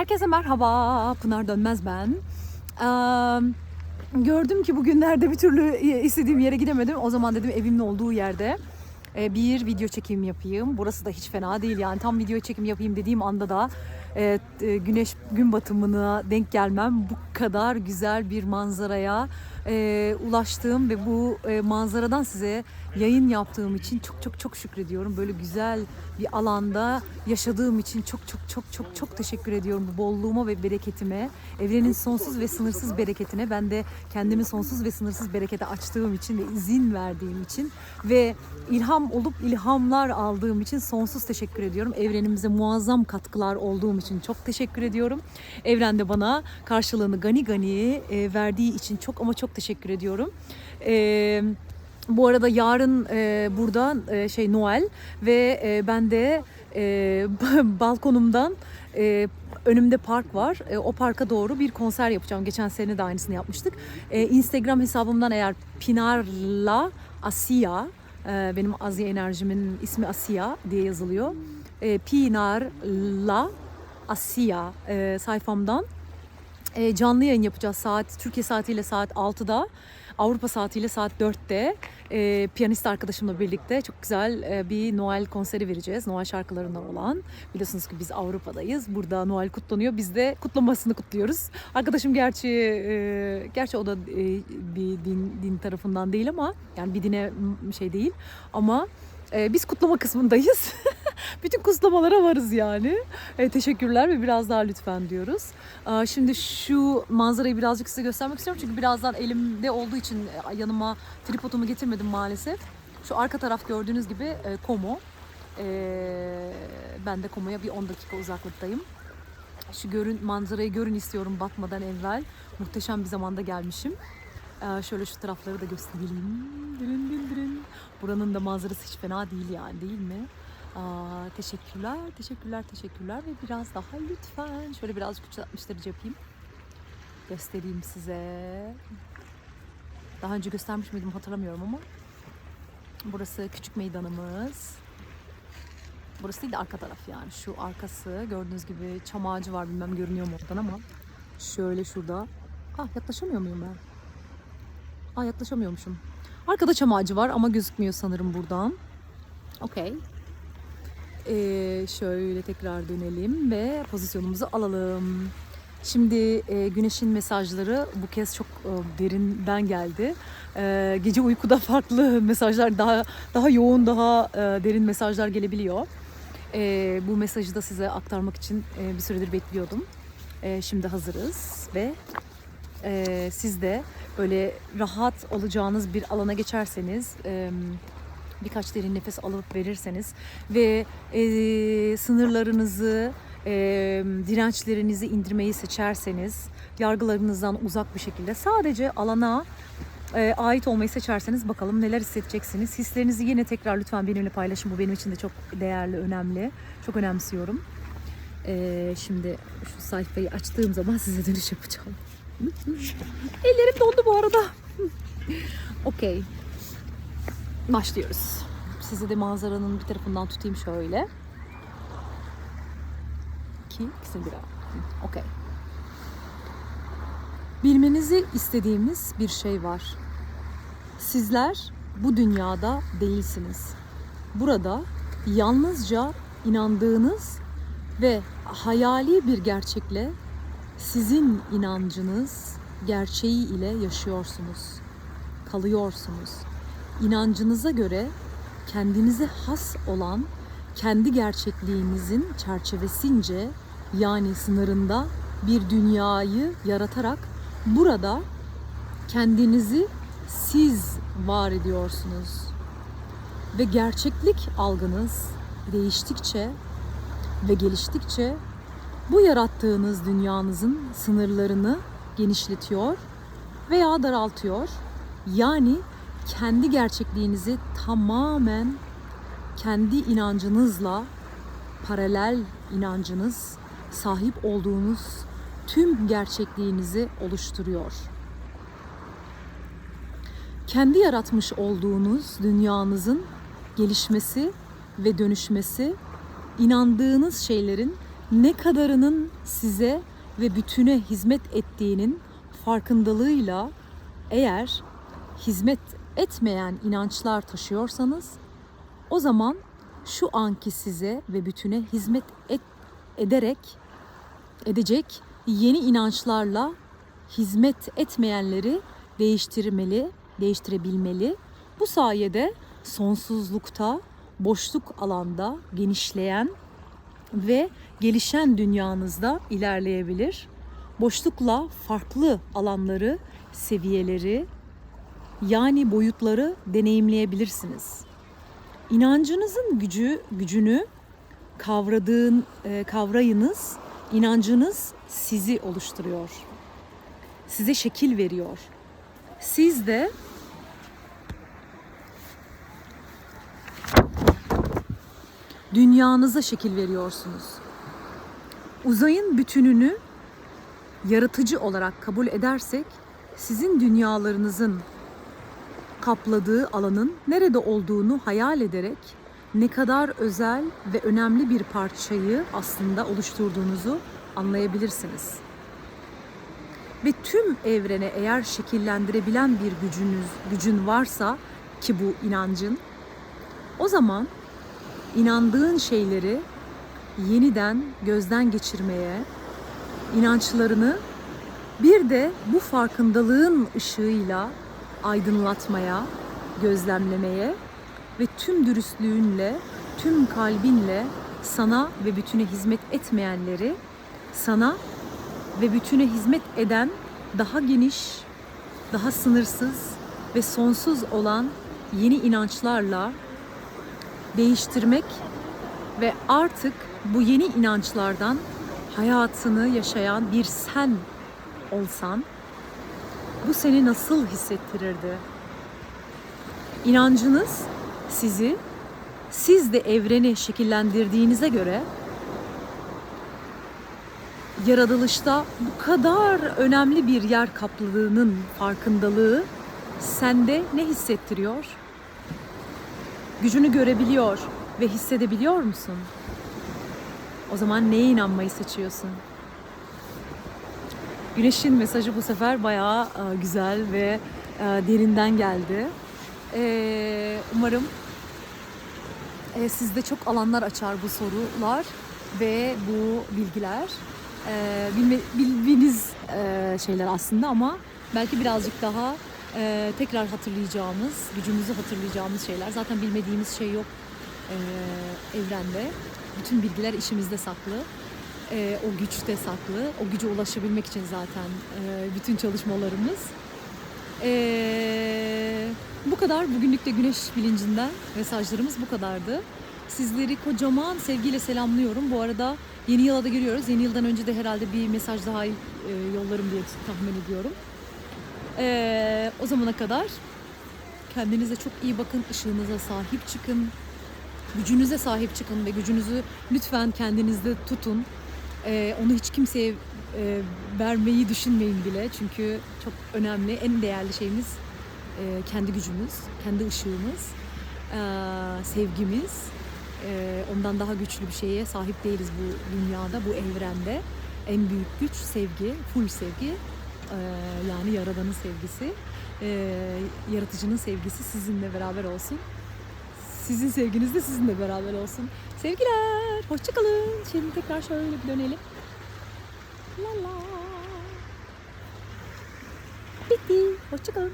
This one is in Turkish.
Herkese merhaba. Pınar Dönmez ben. Ee, gördüm ki bugünlerde bir türlü istediğim yere gidemedim. O zaman dedim evimin olduğu yerde e, bir video çekim yapayım. Burası da hiç fena değil yani. Tam video çekim yapayım dediğim anda da e, e, güneş gün batımına denk gelmem bu kadar güzel bir manzaraya e, ulaştığım ve bu e, manzaradan size yayın yaptığım için çok çok çok şükrediyorum. Böyle güzel bir alanda yaşadığım için çok çok çok çok çok teşekkür ediyorum bu bolluğuma ve bereketime. Evrenin sonsuz ve sınırsız bereketine ben de kendimi sonsuz ve sınırsız berekete açtığım için ve izin verdiğim için ve ilham olup ilhamlar aldığım için sonsuz teşekkür ediyorum. Evrenimize muazzam katkılar olduğum için çok teşekkür ediyorum. Evren de bana karşılığını gani gani e, verdiği için çok ama çok teşekkür ediyorum. Eee bu arada yarın e, burada e, şey Noel ve e, ben de e, balkonumdan e, önümde park var. E, o parka doğru bir konser yapacağım. Geçen sene de aynısını yapmıştık. E, Instagram hesabımdan eğer Pinarla Asia e, benim Azya enerjimin ismi Asia diye yazılıyor. E, Pinarla Asia e, sayfamdan e, canlı yayın yapacağız saat Türkiye saatiyle saat 6'da. Avrupa saatiyle saat 4'te e, piyanist arkadaşımla birlikte çok güzel e, bir Noel konseri vereceğiz. Noel şarkılarından olan. Biliyorsunuz ki biz Avrupa'dayız. Burada Noel kutlanıyor. Biz de kutlamasını kutluyoruz. Arkadaşım gerçi e, gerçi o da e, bir din, din tarafından değil ama yani bir dine şey değil ama e, biz kutlama kısmındayız. Bütün kutlamalara varız yani. E, teşekkürler ve biraz daha lütfen diyoruz. Aa, Şimdi şu manzarayı birazcık size göstermek istiyorum. Çünkü birazdan elimde olduğu için e, yanıma tripodumu getirmedim maalesef. Şu arka taraf gördüğünüz gibi e, Como. E, ben de Como'ya bir 10 dakika uzaklıktayım. Şu görün manzarayı görün istiyorum batmadan evvel. Muhteşem bir zamanda gelmişim. Ee, şöyle şu tarafları da göstereyim. Dırın dırın dırın. Buranın da manzarası hiç fena değil yani değil mi? Aa, teşekkürler, teşekkürler, teşekkürler ve biraz daha lütfen. Şöyle birazcık 360 derece yapayım. Göstereyim size. Daha önce göstermiş miydim hatırlamıyorum ama. Burası küçük meydanımız. Burası değil de arka taraf yani. Şu arkası gördüğünüz gibi çam ağacı var bilmem görünüyor mu oradan ama. Şöyle şurada. Ah yaklaşamıyor muyum ben? Aa yaklaşamıyormuşum. Arkada çam ağacı var ama gözükmüyor sanırım buradan. Okey. Ee, şöyle tekrar dönelim ve pozisyonumuzu alalım. Şimdi e, güneşin mesajları bu kez çok e, derinden geldi. E, gece uykuda farklı mesajlar daha daha yoğun, daha e, derin mesajlar gelebiliyor. E, bu mesajı da size aktarmak için e, bir süredir bekliyordum. E, şimdi hazırız ve e, siz de böyle rahat olacağınız bir alana geçerseniz e, birkaç derin nefes alıp verirseniz ve e, sınırlarınızı e, dirençlerinizi indirmeyi seçerseniz yargılarınızdan uzak bir şekilde sadece alana e, ait olmayı seçerseniz bakalım neler hissedeceksiniz. Hislerinizi yine tekrar lütfen benimle paylaşın. Bu benim için de çok değerli, önemli. Çok önemsiyorum. E, şimdi şu sayfayı açtığım zaman size dönüş yapacağım. Ellerim dondu bu arada. Okey. Başlıyoruz. Sizi de manzaranın bir tarafından tutayım şöyle. İki, ikisini bir Okey. Bilmenizi istediğimiz bir şey var. Sizler bu dünyada değilsiniz. Burada yalnızca inandığınız ve hayali bir gerçekle sizin inancınız gerçeği ile yaşıyorsunuz. Kalıyorsunuz. İnancınıza göre kendinize has olan kendi gerçekliğinizin çerçevesince yani sınırında bir dünyayı yaratarak burada kendinizi siz var ediyorsunuz. Ve gerçeklik algınız değiştikçe ve geliştikçe bu yarattığınız dünyanızın sınırlarını genişletiyor veya daraltıyor. Yani kendi gerçekliğinizi tamamen kendi inancınızla paralel inancınız sahip olduğunuz tüm gerçekliğinizi oluşturuyor. Kendi yaratmış olduğunuz dünyanızın gelişmesi ve dönüşmesi inandığınız şeylerin ne kadarının size ve bütüne hizmet ettiğinin farkındalığıyla eğer hizmet etmeyen inançlar taşıyorsanız o zaman şu anki size ve bütüne hizmet et, ederek edecek yeni inançlarla hizmet etmeyenleri değiştirmeli, değiştirebilmeli. Bu sayede sonsuzlukta, boşluk alanda genişleyen ve gelişen dünyanızda ilerleyebilir. Boşlukla farklı alanları, seviyeleri yani boyutları deneyimleyebilirsiniz. İnancınızın gücü gücünü kavradığın e, kavrayınız, inancınız sizi oluşturuyor. Size şekil veriyor. Siz de dünyanıza şekil veriyorsunuz. Uzayın bütününü yaratıcı olarak kabul edersek sizin dünyalarınızın kapladığı alanın nerede olduğunu hayal ederek ne kadar özel ve önemli bir parçayı aslında oluşturduğunuzu anlayabilirsiniz. Ve tüm evrene eğer şekillendirebilen bir gücünüz, gücün varsa ki bu inancın, o zaman inandığın şeyleri yeniden gözden geçirmeye, inançlarını bir de bu farkındalığın ışığıyla aydınlatmaya, gözlemlemeye ve tüm dürüstlüğünle, tüm kalbinle sana ve bütüne hizmet etmeyenleri sana ve bütüne hizmet eden daha geniş, daha sınırsız ve sonsuz olan yeni inançlarla değiştirmek ve artık bu yeni inançlardan hayatını yaşayan bir sen olsan bu seni nasıl hissettirirdi? İnancınız sizi siz de evreni şekillendirdiğinize göre yaratılışta bu kadar önemli bir yer kapladığının farkındalığı sende ne hissettiriyor? Gücünü görebiliyor ve hissedebiliyor musun? O zaman neye inanmayı seçiyorsun? Güneşin mesajı bu sefer bayağı e, güzel ve e, derinden geldi. E, Umarım sizde çok alanlar açar bu sorular ve bu bilgiler. Bilme, bildiğiniz şeyler aslında ama belki birazcık daha e, tekrar hatırlayacağımız, gücümüzü hatırlayacağımız şeyler. Zaten bilmediğimiz şey yok e, evrende. Bütün bilgiler işimizde saklı. E, o güçte saklı. O güce ulaşabilmek için zaten e, bütün çalışmalarımız. E, bu kadar. Bugünlük de güneş bilincinden mesajlarımız bu kadardı. Sizleri kocaman sevgiyle selamlıyorum. Bu arada yeni yıla da giriyoruz. Yeni yıldan önce de herhalde bir mesaj daha e, yollarım diye tahmin ediyorum. E, o zamana kadar kendinize çok iyi bakın. Işığınıza sahip çıkın. Gücünüze sahip çıkın ve gücünüzü lütfen kendinizde tutun. E, onu hiç kimseye e, vermeyi düşünmeyin bile. Çünkü çok önemli. En değerli şeyimiz e, kendi gücümüz, kendi ışığımız, e, sevgimiz. E, ondan daha güçlü bir şeye sahip değiliz bu dünyada, bu evrende. En büyük güç sevgi, full sevgi. Yani Yaradan'ın sevgisi. Yaratıcının sevgisi sizinle beraber olsun. Sizin sevginiz de sizinle beraber olsun. Sevgiler, hoşçakalın. Şimdi tekrar şöyle bir dönelim. La la. Bitti. Hoşçakalın.